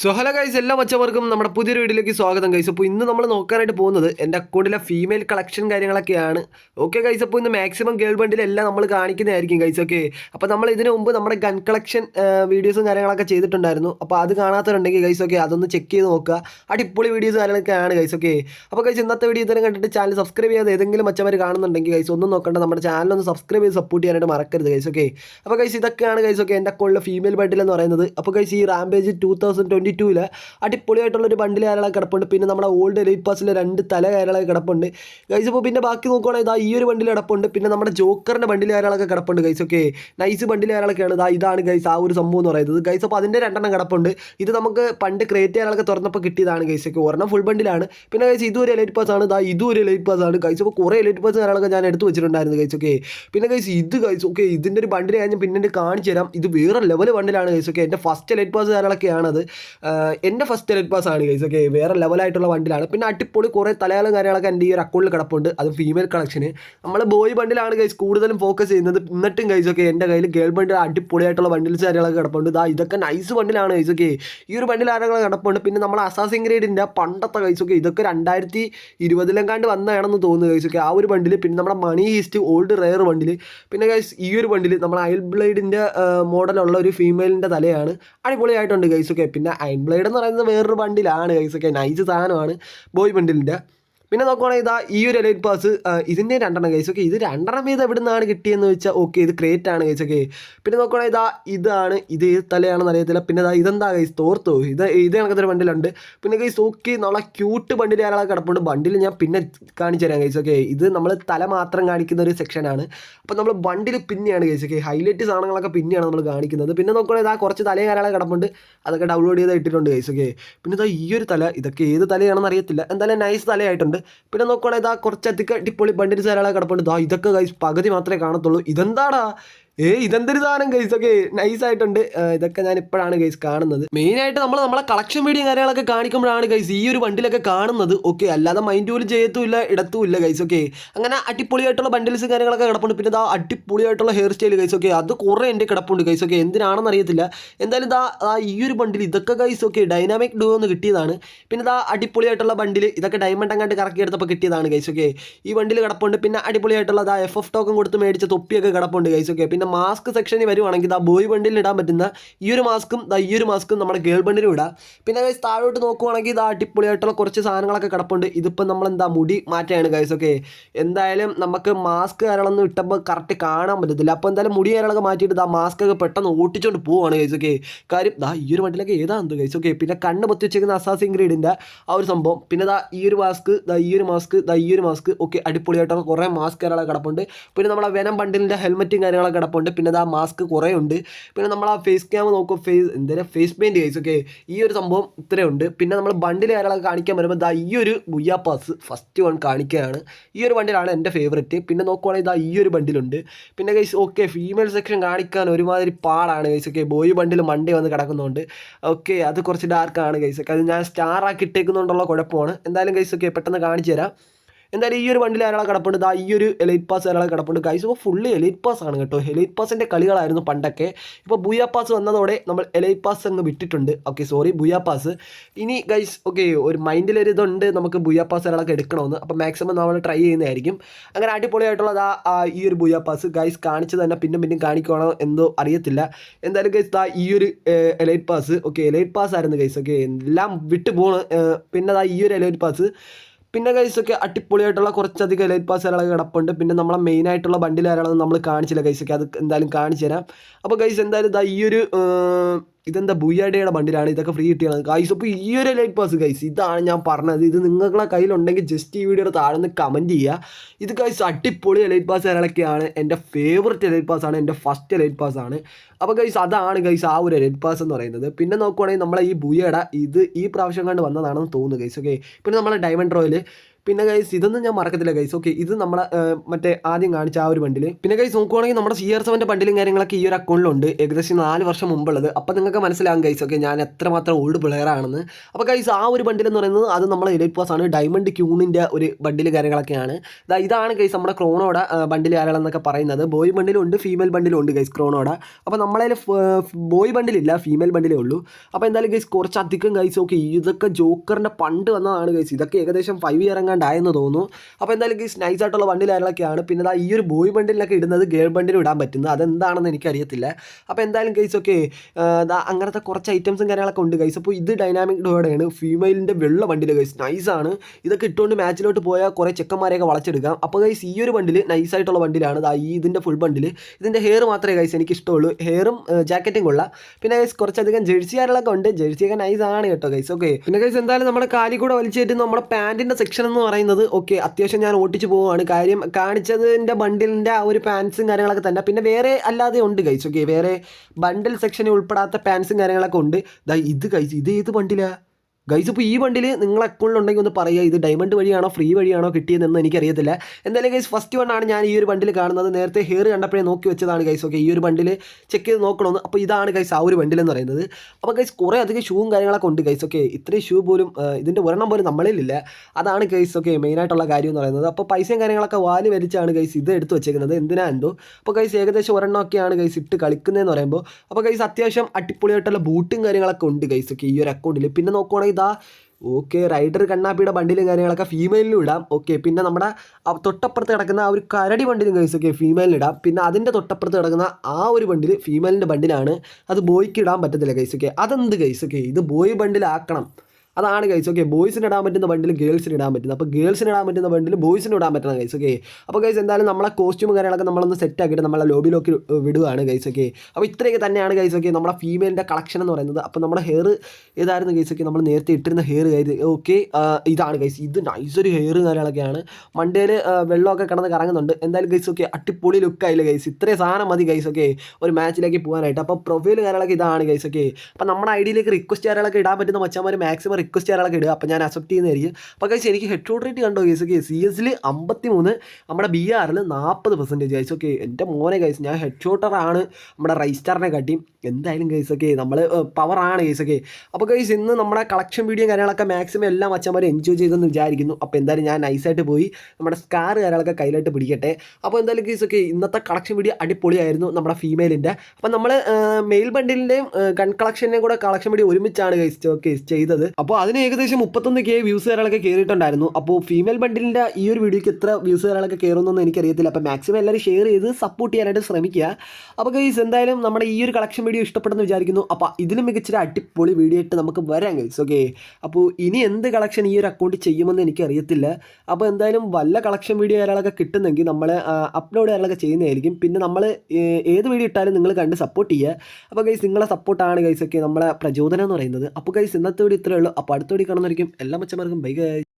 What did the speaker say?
So hello guys എല്ലാ മച്ചവർക്കും നമ്മുടെ പുതിയൊരു വീഡിയോയിലേക്ക് സ്വാഗതം ഗൈസ് അപ്പോൾ ഇന്ന് നമ്മൾ നോക്കാനായിട്ട് പോകുന്നത് എന്റെ അക്കൗണ്ടിലെ ഫീമെയിൽ കളക്ഷൻ കാര്യങ്ങളൊക്കെയാണ്. ഓക്കെ ഗൈസ് അപ്പോൾ ഇന്ന് മാക്സിമം ഗേൾ ബണ്ടിലെല്ലാം നമ്മൾ കാണിക്കുന്നതായിരിക്കും ഗൈസ് ഓക്കെ അപ്പോൾ നമ്മൾ ഇതിനു മുമ്പ് നമ്മുടെ ഗൺ കളക്ഷൻ വീഡിയോസും കാര്യങ്ങളൊക്കെ ചെയ്തിട്ടുണ്ടായിരുന്നു. അപ്പോൾ അത് കാണാത്തവരുണ്ടെങ്കിൽ ഗൈസ് ഓക്കെ അതൊന്ന് ചെക്ക് ചെയ്ത് നോക്കുക. അടിപൊളി വീഡിയോസ് കാര്യങ്ങളൊക്കെയാണ് ഗൈസ് ഓക്കെ അപ്പോൾ ഗൈസ് ഇന്നത്തെ വീഡിയോ ഇതിനെ കണ്ടിട്ട് ചാനൽ സബ്സ്ക്രൈബ് ചെയ്യാതെ ഏതെങ്കിലും മച്ചവർ കാണുന്നുണ്ടെങ്കിൽ ഗൈസ് ഒന്നും നോക്കേണ്ട. നമ്മുടെ ചാനലൊന്ന് സബ്സ്ക്രൈബ് ചെയ്ത് സപ്പോർട്ട് ചെയ്യാനായിട്ട് മറക്കരുത് ഗൈസ് ഓക്കെ അപ്പോൾ ഗൈസ് ഇതൊക്കെയാണ് ഗൈസ് ഓക്കെ എന്റെ അക്കൗണ്ടിലെ ഫീമെയിൽ ബണ്ടിൽ എന്ന് പറയുന്നത്. അപ്പോൾ ഗൈസ് ഈ റാംബേജ് ടൂ ട്വന്റി ടൂവിലെ അടിപൊളിയായിട്ടുള്ളൊരു ബണ്ടിൽ കാര്യങ്ങളൊക്കെ കിടപ്പുണ്ട്. പിന്നെ നമ്മുടെ ഓൾഡ് എലൈറ്റ് പാസിലെ രണ്ട് തല കാര്യങ്ങളൊക്കെ കിടപ്പുണ്ട്. ഗൈസ് ഇപ്പോൾ പിന്നെ ബാക്കി നോക്കുവാണെങ്കിൽ ഇതാ ഈ ഒരു ബണ്ടിൽ കിടപ്പുണ്ട്. പിന്നെ നമ്മുടെ ജോക്കറിന്റെ ബണ്ടിൽ കാര്യങ്ങളൊക്കെ കിടപ്പുണ്ട് ഗൈസ് ഓക്കെ നൈസ് ബണ്ടിൽ കാര്യങ്ങളൊക്കെയാണ്. ഇതാ ഇതാണ് ഗൈസ് ആ ഒരു സംഭവം എന്ന് പറയുന്നത്. ഗൈസ് അപ്പോൾ അതിന്റെ രണ്ടെണ്ണം കിടപ്പുണ്ട്. ഇത് നമുക്ക് പണ്ട് ക്രിയേറ്റ് ചെയ്യാനൊക്കെ തുറന്നപ്പോൾ കിട്ടിയതാണ് ഗൈസ് ഒക്കെ ഒരെണ്ണം ഫുൾ ബണ്ടിലാണ് പിന്നെ ഗൈസ് ഇതും ഒരു എലൈറ്റ് പാസ് ആണ്. ഇതാ ഇതും ഒരു എലൈറ്റ് പാസ് ആണ്. ഗൈസ് അപ്പോൾ കുറേ എലൈറ്റ് പാസ് കാര്യങ്ങളൊക്കെ ഞാൻ എടുത്ത് വെച്ചിട്ടുണ്ടായിരുന്നു ഗൈസ് ഓക്കെ പിന്നെ ഗൈസ് ഇത് ഗൈസ് ഓക്കെ ഇതിന്റെ ഒരു ബണ്ടിൽ ഞാൻ പിന്നെ കാണിച്ചു തരാം ഇത് വേറെ ലെവൽ ബണ്ടിലാണ് ഗൈസ് ഓക്കെ എന്റെ ഫസ്റ്റ് എലൈറ്റ് പാസ് കാര്യങ്ങളൊക്കെയാണത്. എന്റെ ഫസ്റ്റ് എലൈറ്റ് പാസ് ആണ് ഗൈസ് ഓക്കെ വേറെ ലെവലായിട്ടുള്ള ബണ്ടിലാണ് പിന്നെ അടിപൊളി കുറേ തലയാളും കാര്യങ്ങളൊക്കെ എന്റെ ഈ ഒരു അക്കൗണ്ടിൽ കിടപ്പുണ്ട്. അത് ഫീമെയിൽ കളക്ഷന് നമ്മൾ ബോയ് ബണ്ടിലാണ് ഗൈസ് കൂടുതലും ഫോക്കസ് ചെയ്യുന്നത്. എന്നിട്ടും ഗൈസ് ഒക്കെ എന്റെ കയ്യിൽ ഗേൾ ബണ്ടിൽ അടിപൊളിയായിട്ടുള്ള ബണ്ടിൽസ് കാര്യങ്ങളൊക്കെ കിടപ്പുണ്ട്. ഇതാ ഇതൊക്കെ നൈസ് ബണ്ടിലാണ് ഗൈസ് ഓക്കെ ഈ ഒരു ബണ്ടിൽ ആരൊക്കെ കിടപ്പുണ്ട്. പിന്നെ നമ്മൾ അസാസിൻ ഗ്രേഡിന്റെ പണ്ടത്തെ ഗൈസ് ഒക്കെ ഇതൊക്കെ രണ്ടായിരത്തി ഇരുപതിലെങ്കാണ്ട് വന്നതാണെന്ന് തോന്നുന്നു ഗൈസ് ഓക്കെ ആ ഒരു ബണ്ടിൽ പിന്നെ നമ്മുടെ Money Heist old rare bundle പിന്നെ ഗൈസ് ഈ ഒരു ബണ്ടിൽ നമ്മൾ അയൽ ബ്ലേഡിന്റെ മോഡലുള്ള ഒരു ഫീമെയിലിന്റെ തലയാണ്. അടിപൊളിയായിട്ടുണ്ട് ഗൈസ് ഓക്കെ പിന്നെ അയൺ ബ്ലേഡ് എന്ന് പറയുന്നത് വേറൊരു ബണ്ടിലാണ് ഗൈസ് ഒക്കെ. നൈസ് സാധനമാണ്. ബോയ് ബണ്ടിലിന്റെ പിന്നെ നോക്കുവാണെങ്കിൽ ഇതാ ഈ ഒരു എലൈറ്റ് പാസ് ഇതിന്റെ രണ്ടെണ്ണം കൈസ് ഓക്കെ ഇത് രണ്ടെണ്ണം വീതം എവിടെ നിന്നാണ് കിട്ടിയെന്ന് വെച്ചാൽ ഓക്കെ ഇത് ക്രേറ്റ് ആണ് കൈസ് ഓക്കെ പിന്നെ നോക്കുവാണെങ്കിൽ ഇതാ ഇതാണ് ഇത് ഏത് തലയാണെന്ന് അറിയത്തില്ല. പിന്നെ ഇതാ ഇതെന്താ കൈസ് തോർത്തു. ഇത് ഇത് കണക്കത്തൊരു ബണ്ടിലുണ്ട് പിന്നെ കൈസ് ഓക്കെ നമ്മളെ ക്യൂട്ട് ബണ്ടിൽ ആളെ കിടപ്പുണ്ട്. ബണ്ടിൽ ഞാൻ പിന്നെ കാണിച്ചു തരാം കൈസ് ഓക്കെ ഇത് നമ്മൾ തല മാത്രം കാണിക്കുന്ന ഒരു സെക്ഷനാണ് അപ്പോൾ നമ്മൾ ബണ്ടിൽ പിന്നെയാണ് കൈസ് ഓക്കെ ഹൈലൈറ്റ് സാധനങ്ങളൊക്കെ പിന്നെയാണ് നമ്മൾ കാണിക്കുന്നത്. പിന്നെ നോക്കുവാണെങ്കിൽ ഇതാ കുറച്ച് തലയും കാര്യങ്ങളെ കിടപ്പുണ്ട്. അതൊക്കെ ഡൗൺലോഡ് ചെയ്ത് ഇട്ടിട്ടുണ്ട് കൈസ് ഓക്കെ പിന്നെ ഇതാ ഈ ഒരു തല ഇതൊക്കെ ഏത് തലയാണെന്ന് അറിയത്തില്ല. എന്തായാലും നൈസ് തലയായിട്ടുണ്ട്. പിന്നെ നോക്കുകയാണെങ്കിൽ ഇതാ കുറച്ചധികം അടിപൊളി ബണ്ടിന്റെ സാരകളെ കിടപ്പുണ്ട്. ഇതാ ഇതൊക്കെ ഗൈസ് പകുതി മാത്രമേ കാണത്തുള്ളൂ. ഇതെന്താടാ? ഏ ഇതെന്തൊരു സാധനം ഗൈസ് ഒക്കെ നൈസ് ആയിട്ടുണ്ട്. ഇതൊക്കെ ഞാൻ ഇപ്പോഴാണ് ഗൈസ് കാണുന്നത്. മെയിൻ ആയിട്ട് നമ്മൾ നമ്മളെ കളക്ഷൻ വീഡിയോ കാര്യങ്ങളൊക്കെ കാണിക്കുമ്പോഴാണ് ഗൈസ് ഈ ഒരു ബണ്ടിലൊക്കെ കാണുന്നത്. ഓക്കെ അല്ലാതെ മൈൻഡ് പോലും ചെയ്യത്തുമില്ല ഇടത്തുമില്ല ഗൈസ് ഓക്കെ അങ്ങനെ അടിപൊളിയായിട്ടുള്ള ബണ്ടിൽസ് കാര്യങ്ങളൊക്കെ കിടപ്പുണ്ട്. പിന്നെ ഇതാ അടിപൊളിയായിട്ടുള്ള ഹെയർ സ്റ്റൈൽ ഗൈസ് ഒക്കെ അത് കുറേ എന്റെ കിടപ്പുണ്ട് ഗൈസ് ഒക്കെ എന്തിനാണെന്ന് അറിയത്തില്ല. എന്തായാലും ഇതാ ഈ ഒരു ബണ്ടിൽ ഇതൊക്കെ ഗൈസ് ഒക്കെ ഡൈനാമിക് ഡോ എന്ന് കിട്ടിയതാണ്. പിന്നെ ഇതാ അടിപൊളിയായിട്ടുള്ള ബണ്ടിൽ ഇതൊക്കെ ഡയമണ്ട് അങ്ങോട്ട് കറക്കി എടുത്തപ്പോൾ കിട്ടിയതാണ് ഗൈസ് ഒക്കെ ഈ ബണ്ടിൽ കിടപ്പുണ്ട്. പിന്നെ അടിപൊളിയായിട്ടുള്ള ഇതാ എഫ് എഫ് ടോക്കൺ കൊടുത്ത് മേടിച്ച തൊപ്പിയൊക്കെ കിടപ്പുണ്ട് ഗൈസ് ഒക്കെ പിന്നെ മാസ്ക് സെക്ഷനിൽ വരുവാണെങ്കിൽ ദാ ബോയ് ബണ്ടിൽ ഇടാൻ പറ്റുന്ന ഈ ഒരു മാസ്കും ദാ ഈ ഒരു മാസ്കും നമ്മുടെ ഗേൾ ബണ്ടിലും ഇടാം. പിന്നെ ഗൈസ് താഴോട്ട് നോക്കുവാണെങ്കിൽ ഇതാ അടിപൊളിയായിട്ടുള്ള കുറച്ച് സാധനങ്ങളൊക്കെ കിടപ്പുണ്ട്. ഇതിപ്പോൾ നമ്മൾ എന്താ മുടി മാറ്റാണ് ഗൈസ് ഓക്കെ എന്തായാലും നമുക്ക് മാസ്ക് കാര്യങ്ങളൊന്നും ഇട്ടപ്പോൾ കറക്റ്റ് കാണാൻ പറ്റത്തില്ല. അപ്പോൾ എന്തായാലും മുടി കാര്യങ്ങളൊക്കെ മാറ്റിയിട്ട് ദാ മാസ്ക് ഒക്കെ പെട്ടെന്ന് ഓട്ടിച്ചുകൊണ്ട് പോവുകയാണ് ഗൈസ് ഓക്കെ കാര്യം ദാ ഈ ഒരു വണ്ടിലൊക്കെ ഏതാണെന്ന് ഗൈസ് ഓക്കെ പിന്നെ കണ്ണ് പൊത്തി വെച്ചിരിക്കുന്ന അസാസിൻ ഗ്രീഡിന്റെ ആ ഒരു സംഭവം. പിന്നെ ദാ ഈ ഒരു മാസ്ക് ദാ ഈ ഒരു മാസ്ക് ദാ ഈ ഒരു മാസ്ക് ഓക്കെ അടിപൊളിയായിട്ടുള്ള കുറേ മാസ്ക് കാര്യങ്ങളൊക്കെ കിടപ്പുണ്ട്. പിന്നെ നമ്മളെ വെനം ബണ്ടിലിന്റെ ഹെൽമെറ്റും കാര്യങ്ങളൊക്കെ കിടപ്പുണ്ട്. പിന്നെ ആ മാസ്ക് കുറേ ഉണ്ട് പിന്നെ നമ്മൾ ആ ഫേസ് ക്യാം നോക്കും ഫേസ് എന്താ ഫേസ് പെയിന്റ് കൈസ് ഓക്കെ ഈ ഒരു സംഭവം ഇത്രയുണ്ട്. പിന്നെ നമ്മൾ ബണ്ടിൽ കാര്യങ്ങളൊക്കെ കാണിക്കാൻ വരുമ്പോൾ ഇതാ ഈ ഒരു ബുയ്യ പാസ് ഫസ്റ്റ് വൺ കാണിക്കുകയാണ്. ഈ ഒരു ബണ്ടിലാണ് എന്റെ ഫേവറേറ്റ് പിന്നെ നോക്കുവാണെങ്കിൽ ഇതാ ഈ ഒരു ബണ്ടിലുണ്ട് പിന്നെ ഗൈസ് ഓക്കെ ഫീമെയിൽ സെക്ഷൻ കാണിക്കാൻ ഒരുമാതിരി പാടാണ് ഗൈസ് ഓക്കെ ബോയ് ബണ്ടിൽ മണ്ടി വന്ന് കിടക്കുന്നുണ്ട്. ഓക്കെ അത് കുറച്ച് ഡാർക്കാണ് ഗൈസ് ഒക്കെ അത് ഞാൻ സ്റ്റാർ ആക്കി ഇട്ടേക്കുന്നുണ്ടുള്ള കുഴപ്പമാണ്. എന്തായാലും ഗൈസ് ഒക്കെ പെട്ടെന്ന് കാണിച്ചു തരാം. എന്തായാലും ഈ ഒരു വണ്ടിയിൽ ആരാളെ കിടപ്പുണ്ട്. ദാ ഈ ഒരു എലൈറ്റ് പാസ് ആരാളെ കിടപ്പുണ്ട്. ഗൈസ് ഇപ്പോൾ ഫുള്ള് എലൈറ്റ് പാസ് ആണ് കേട്ടോ. എലൈറ്റ് പാസിന്റെ കളികളായിരുന്നു പണ്ടൊക്കെ. ഇപ്പോൾ ബുയ പാസ് വന്നതോടെ നമ്മൾ എലൈറ്റ് പാസ് അങ്ങ് വിട്ടിട്ടുണ്ട്. ഓക്കെ സോറി ബുയ പാസ് ഇനി ഗൈസ് ഓക്കെ ഒരു മൈൻഡിലൊരു ഇതുണ്ട്. നമുക്ക് ബുയ പാസ് ഒരാളൊക്കെ എടുക്കണമെന്ന് അപ്പോൾ മാക്സിമം നമ്മൾ ട്രൈ ചെയ്യുന്നതായിരിക്കും. അങ്ങനെ അടിപൊളിയായിട്ടുള്ളത് ആ ഈ ഒരു ബുയ പാസ് ഗൈസ് കാണിച്ചു തന്നെ പിന്നും പിന്നും കാണിക്കണോ എന്തോ അറിയത്തില്ല. എന്തായാലും ഗൈസ് ദാ ഈ ഒരു elite pass okay elite pass ആയിരുന്നു ഗൈസ് ഓക്കെ എല്ലാം വിട്ടു പോണ് പിന്നെ ദാ ഈ ഒരു എലൈറ്റ് പാസ് പിന്നെ ഗൈസൊക്കെ അടിപൊളിയായിട്ടുള്ള കുറച്ചധികം ലൈറ്റ് പാസ് കാര്യങ്ങളൊക്കെ കിടപ്പുണ്ട്. പിന്നെ നമ്മളെ മെയിൻ ആയിട്ടുള്ള ബണ്ടിൽ കാര്യങ്ങളൊന്നും നമ്മൾ കാണിച്ചില്ല ഗൈസൊക്കെ അത് എന്തായാലും കാണിച്ചു തരാം. അപ്പോൾ ഗൈസ് എന്തായാലും ഇതാ ഈ ഒരു ഇതെന്താ ബുയാഡയുടെ ബണ്ടിലാണ് ഇതൊക്കെ ഫ്രീ കിട്ടിയാണ് ഗൈസ് അപ്പോൾ ഈ ഒരു ലൈറ്റ് പാസ് ഗൈസ് ഇതാണ് ഞാൻ പറഞ്ഞത്. ഇത് നിങ്ങളുടെ കയ്യിലുണ്ടെങ്കിൽ ജസ്റ്റ് ഈ വീഡിയോയുടെ താഴെ നിന്ന് കമന്റ് ചെയ്യുക. ഇത് ഗൈസ് അടിപൊളി ലൈറ്റ് പാസ് കാര്യങ്ങളൊക്കെയാണ്. എന്റെ ഫേവററ്റ് ലൈറ്റ് പാസ് ആണ് എന്റെ ഫസ്റ്റ് ലൈറ്റ് പാസ് ആണ്. അപ്പോൾ ഗൈസ് അതാണ് ഗൈസ് ആ ഒരു ലൈറ്റ് പാസ് എന്ന് പറയുന്നത്. പിന്നെ നോക്കുവാണെങ്കിൽ നമ്മളെ ഈ ബുയയുടെ ഇത് ഈ പ്രാവശ്യം കണ്ട് വന്നതാണെന്ന് തോന്നുന്നു ഗൈസ് ഓക്കെ പിന്നെ നമ്മളെ ഡയമണ്ട് റോയിൽ പിന്നെ ഗൈസ് ഇതൊന്നും ഞാൻ മറക്കത്തില്ല ഗൈസ് ഓക്കെ ഇത് നമ്മളെ മറ്റേ ആദ്യം കാണിച്ച ആ ഒരു ബണ്ടിൽ പിന്നെ ഗൈസ് നോക്കുവാണെങ്കിൽ നമ്മുടെ സി ആർ സെവന്റെ ബണ്ടിലും കാര്യങ്ങളൊക്കെ ഈ ഒരു അക്കൗണ്ടിലുണ്ട് ഏകദേശം നാല് വർഷം മുമ്പുള്ളത്. അപ്പോൾ നിങ്ങൾക്ക് മനസ്സിലാകും ഗൈസ് ഓക്കെ ഞാൻ എത്രമാത്രം ഓൾഡ് പ്ലെയർ ആണെന്ന്. അപ്പോൾ ഗൈസ് ആ ഒരു ബണ്ടിൽ എന്ന് പറയുന്നത് അത് നമ്മളെ എലൈറ്റ് പാസ് ആണ്. ഡയമണ്ട് ക്യൂണിന്റെ ഒരു ബണ്ടിൽ കാര്യങ്ങളൊക്കെയാണ്. ഇതാണ് ഗൈസ് നമ്മുടെ ക്രോണോടെ ബണ്ടിൽ കാര്യങ്ങളെന്നൊക്കെ പറയുന്നത്. ബോയ് ബണ്ടിലും ഉണ്ട് ഫീമെയിൽ ബണ്ടിലും ഉണ്ട് ഗൈസ് ക്രോണോടെ അപ്പോൾ നമ്മളതിൽ ബോയ് ബണ്ടിലില്ല ഫീമെയിൽ ബണ്ടിലേ ഉള്ളൂ. അപ്പോൾ എന്തായാലും ഗൈസ് കുറച്ചധികം ഗൈസ് ഓക്കെ ഇതൊക്കെ ജോക്കറിന്റെ പണ്ട് വന്നതാണ് ഗൈസ് ഇതൊക്കെ ഏകദേശം ഫൈവ് ഇയർ എങ്ങാണ്ടായെന്ന് തോന്നുന്നു. അപ്പോൾ എന്തായാലും ഗീസ് നൈസ് ആയിട്ടുള്ള ബണ്ടിൽ കാര്യങ്ങളൊക്കെയാണ് പിന്നെ ദാ ഈ ഒരു ബോയ് ബണ്ടിലൊക്കെ ഇടുന്നത് ഗേൾ ബണ്ടിലും ഇടാൻ പറ്റുന്നത്. അതെന്താണെന്ന് എനിക്കറിയത്തില്ല. അപ്പോൾ എന്തായാലും ഗൈസ് ഒക്കെ അങ്ങനത്തെ കുറച്ച് ഐറ്റംസും കാര്യങ്ങളൊക്കെ ഉണ്ട് ഗൈസ് അപ്പോൾ ഇത് ഡൈനാമിക് ഡോയുടെയാണ് ഫീമെയിലിന്റെ വെള്ള ബണ്ടിൽ ഗൈസ് നൈസാണ് ഇതൊക്കെ ഇട്ടുകൊണ്ട് മാച്ചിലോട്ട് പോയാൽ കുറേ ചെക്കന്മാരെയൊക്കെ വളച്ചെടുക്കാം. അപ്പോൾ ഗൈസ് ഈ ഒരു ബണ്ടിൽ നൈസായിട്ടുള്ള ബണ്ടിലാണ് ദാ ഈ ഇതിന്റെ ഫുൾ ബണ്ടിൽ ഇതിന്റെ ഹെയർ മാത്രമേ ഗൈസ് എനിക്ക് ഇഷ്ടമുള്ളൂ ഹെയറും ജാക്കറ്റും കൊള്ളാം. പിന്നെ ഗൈസ് കുറച്ചധികം ജേഴ്സി കാര്യങ്ങളൊക്കെ ഉണ്ട്. ജേഴ്സിയൊക്കെ നൈസ് ആണ് കേട്ടോ ഗൈസ് ഓക്കെ പിന്നെ ഗൈസ് എന്തായാലും നമ്മുടെ കാലി കൂടെ വലിച്ചേറ്റ് നമ്മുടെ പാന്റിന്റെ സെക്ഷൻ എന്ന് പറയുന്നത് ഓക്കെ അത്യാവശ്യം ഞാൻ ഓട്ടിച്ച് പോവുകയാണ്. കാര്യം കാണിച്ചതിന്റെ ബണ്ടിലിന്റെ ആ ഒരു പാൻസും കാര്യങ്ങളൊക്കെ തന്നെ. പിന്നെ വേറെ അല്ലാതെ ഉണ്ട് ഗൈസ് ഓക്കെ വേറെ ബണ്ടിൽ സെക്ഷനിൽ ഉൾപ്പെടാത്ത പാൻസും കാര്യങ്ങളൊക്കെ ഉണ്ട്. ഇത് ഗൈസ് ഇത് ഏത് ബണ്ടിലാ? ഗൈസ് ഇപ്പോൾ ഈ വണ്ടിയിൽ നിങ്ങൾ അക്കൗണ്ടിൽ ഉണ്ടെങ്കിൽ ഒന്ന് പറയുക ഇത് ഡയമണ്ട് വഴിയാണോ ഫ്രീ വഴിയാണോ കിട്ടിയതെന്ന് എനിക്കറിയത്തില്ല. എന്തായാലും ഗൈസ് ഫസ്റ്റ് വണ്ണാണ് ഞാൻ ഈ ഒരു വണ്ടിയിൽ കാണുന്നത്. നേരത്തെ ഹെയർ കണ്ടപ്പോഴേ നോക്കി വെച്ചതാണ് ഗൈസ് ഓക്കെ ഈ ഒരു ബണ്ടിൽ ചെക്ക് ചെയ്ത് നോക്കണമെന്ന്. അപ്പോൾ ഇതാണ് ഗൈസ് ആ ഒരു ബണ്ടിൽ എന്ന് പറയുന്നത്. അപ്പോൾ ഗൈസ് കുറേ അധികം ഷൂവും കാര്യങ്ങളൊക്കെ ഉണ്ട് ഗൈസ് ഓക്കെ ഇത്രയും ഷൂ പോലും ഇതിന്റെ ഒരെണ്ണം പോലും നമ്മളിലില്ല അതാണ് ഗൈസ് ഓക്കെ മെയിനായിട്ടുള്ള കാര്യം എന്ന് പറയുന്നത്. അപ്പോൾ പൈസയും കാര്യങ്ങളൊക്കെ വാലി വലിച്ചാണ് ഗൈസ് ഇത് എടുത്ത് വെച്ചേക്കുന്നത്. എന്തിനാ എന്തോ? അപ്പോൾ ഗൈസ് ഏകദേശം ഒരെണ്ണം ഒക്കെയാണ് ഗൈസ് ഇട്ട് കളിക്കുന്നതെന്ന് പറയുമ്പോൾ അപ്പോൾ ഗൈസ് അത്യാവശ്യം അടിപൊളിയായിട്ടുള്ള ബൂട്ടും കാര്യങ്ങളൊക്കെ ഉണ്ട് ഗൈസ് ഓക്കെ ഈ ഒരു അക്കൗണ്ടിൽ പിന്നെ നോക്കുവാണെങ്കിൽ ഇതാ ഓക്കെ റൈഡർ കണ്ണാപ്പിയുടെ ബണ്ടിലും കാര്യങ്ങളൊക്കെ ഫീമെയിലിലും ഇടാം. ഓക്കെ പിന്നെ നമ്മുടെ തൊട്ടപ്പുറത്ത് കിടക്കുന്ന ആ ഒരു കരടി ബണ്ടിലും ഗൈസ് ഒക്കെ ഫീമെയിലിന് ഇടാം. പിന്നെ അതിന്റെ തൊട്ടപ്പുറത്ത് കിടക്കുന്ന ആ ഒരു ബണ്ടിൽ ഫീമെയിലിന്റെ ബണ്ടിലാണ്. അത് ബോയ്ക്ക് ഇടാൻ പറ്റത്തില്ല ഒക്കെ. അതെന്ത് ഒക്കെ? ഇത് ബോയ് ബണ്ടിലാക്കണം അതാണ് ഗൈസ് ഓക്കെ ബോയ്സിന് ഇടാൻ പറ്റുന്ന ബണ്ടിൽ ഗേൾസിന് ഇടാൻ പറ്റുന്നത്. അപ്പോൾ ഗേൾസിന് ഇടാൻ പറ്റുന്ന ബണ്ടിൽ ബോയ്സിന് ഇടാൻ പറ്റുന്ന ഗൈസ് ഓക്കെ അപ്പോൾ ഗൈസ് എന്തായാലും നമ്മളെ കോസ്റ്റ്യൂം കാര്യങ്ങളൊക്കെ നമ്മളൊന്ന് സെറ്റ് ആക്കിയിട്ട് നമ്മളെ ലോബിയിലേക്ക് വിടുകയാണ് ഗൈസ് ഓക്കെ അപ്പോൾ ഇത്രയൊക്കെ തന്നെയാണ് ഗൈസ് ഓക്കെ നമ്മുടെ ഫീമെയിലിന്റെ കളക്ഷൻ എന്ന് പറയുന്നത്. അപ്പോൾ നമ്മുടെ ഹെയർ ഏതായിരുന്നു ഗൈസ് ഓക്കെ നമ്മൾ നേരത്തെ ഇട്ടിരുന്ന ഹെയർ ഗൈസ് ഓക്കെ ഇതാണ് ഗൈസ് ഇത് നൈസൊരു ഹെയർ കാര്യങ്ങളൊക്കെയാണ്. മണ്ടയിൽ വെള്ളമൊക്കെ കിടന്ന് കറങ്ങുന്നുണ്ട്. എന്തായാലും ഗൈസ് ഓക്കെ അടിപൊളി ലുക്കായില്ല ഗൈസ് ഇത്രയും സാധനം മതി ഗൈസ് ഓക്കെ ഒരു മാച്ചിലേക്ക് പോകാനായിട്ട്. അപ്പോൾ പ്രൊഫൈൽ കാര്യങ്ങളൊക്കെ ഇതാണ് ഗൈസ് ഓക്കെ അപ്പോൾ നമ്മുടെ ഐഡിയിലേക്ക് റിക്വസ്റ്റ് കാര്യങ്ങളൊക്കെ ഇടാൻ പറ്റുന്ന മച്ചാമാർ മാക്സിമം റിക്വസ്റ്റ് ചെയ്യാനൊക്കെ ഇടുക. അപ്പോൾ ഞാൻ അക്സെപ്റ്റ് ചെയ്യുന്നതായിരിക്കും. അപ്പോൾ കഴിച്ച് എനിക്ക് ഹെഡ് ഷോട്ട് റേറ്റ് കണ്ടോ കേസ് ഓക്കെ സി എസിൽ അമ്പത്തി മൂന്ന് നമ്മുടെ ബി ആറിൽ നാൽപ്പത് പെർസെന്റേജ് കഴിച്ചു ഓക്കെ എന്റെ മോനെ കഴിച്ച് ഞാൻ ഹെഡ് ഷോട്ടറാണ് നമ്മുടെ റൈസ്റ്റാറിനെ കാട്ടി. എന്തായാലും കേസ് ഒക്കെ നമ്മൾ പവറാണ് കേസ് ഒക്കെ അപ്പോൾ കഴിച്ച് ഇന്ന് നമ്മുടെ കളക്ഷൻ വീഡിയോ കാര്യങ്ങളൊക്കെ മാക്സിമം എല്ലാം മച്ചന്മാർ എൻജോയ് ചെയ്തെന്ന് വിചാരിക്കുന്നു. അപ്പോൾ എന്തായാലും ഞാൻ നൈസായിട്ട് പോയി. നമ്മുടെ സ്കാർ കാര്യങ്ങളൊക്കെ കയ്യിലായിട്ട് പിടിക്കട്ടെ. അപ്പോൾ എന്തായാലും കേസ് ഒക്കെ ഇന്നത്തെ കളക്ഷൻ വീഡിയോ അടിപൊളിയായിരുന്നു നമ്മുടെ ഫീമെയിലിന്റെ അപ്പോൾ നമ്മൾ മെയിൽ ബണ്ടിലിന്റെയും ഗൺ കളക്ഷന്റെയും കൂടെ കളക്ഷൻ വീഡിയോ ഒരുമിച്ചാണ് കേസ് ഓക്കെ ചെയ്തത്. അപ്പോൾ അതിന് ഏകദേശം മുപ്പത്തൊന്ന് കെ വ്യൂസ് കാര്യങ്ങളൊക്കെ കയറിയിട്ടുണ്ടായിരുന്നു അപ്പോൾ ഫീമെയിൽ ബണ്ടിലിന്റെ ഈ ഒരു വീഡിയോക്ക് എത്ര വ്യൂസ് കാര്യങ്ങളൊക്കെ കയറുന്നൊന്നും എനിക്കറിയത്തില്ല. അപ്പോൾ മാക്സിമം എല്ലാവരും ഷെയർ ചെയ്ത് സപ്പോർട്ട് ചെയ്യാനായിട്ട് ശ്രമിക്കുക. അപ്പോൾ ഗൈസ് എന്തായാലും നമ്മുടെ ഈ ഒരു കളക്ഷൻ വീഡിയോ ഇഷ്ടപ്പെടുന്നു വിചാരിക്കുന്നു. അപ്പോൾ ഇതിലും മികച്ചൊരു അടിപൊളി വീഡിയോ ഇട്ട് നമുക്ക് വരാം ഗൈസ് ഓക്കെ അപ്പോൾ ഇനി എന്ത് കളക്ഷൻ ഈ ഒരു അക്കൗണ്ട് ചെയ്യുമെന്ന് എനിക്കറിയത്തില്ല. അപ്പോൾ എന്തായാലും വല്ല കളക്ഷൻ വീഡിയോ കാര്യങ്ങളൊക്കെ കിട്ടുന്നെങ്കിൽ നമ്മൾ അപ്ലോഡ് കാര്യങ്ങളൊക്കെ ചെയ്യുന്നതായിരിക്കും. പിന്നെ നമ്മൾ ഏത് വീഡിയോ ഇട്ടാലും നിങ്ങൾ കണ്ട് സപ്പോർട്ട് ചെയ്യുക. അപ്പോൾ ഗൈസ് നിങ്ങളെ സപ്പോർട്ടാണ് ഗൈസ് ഒക്കെ നമ്മളെ പ്രചോദനം എന്ന് പറയുന്നത്. അപ്പോൾ ഗൈസ് ഇന്നത്തെ വീഡിയോ ഇത്രയേ ഉള്ളൂ. അപ്പോൾ അടുത്ത വീഡിയോ കാണുന്നതായിരിക്കും എല്ലാ മച്ചന്മാർക്കും ബൈ ഗൈസ്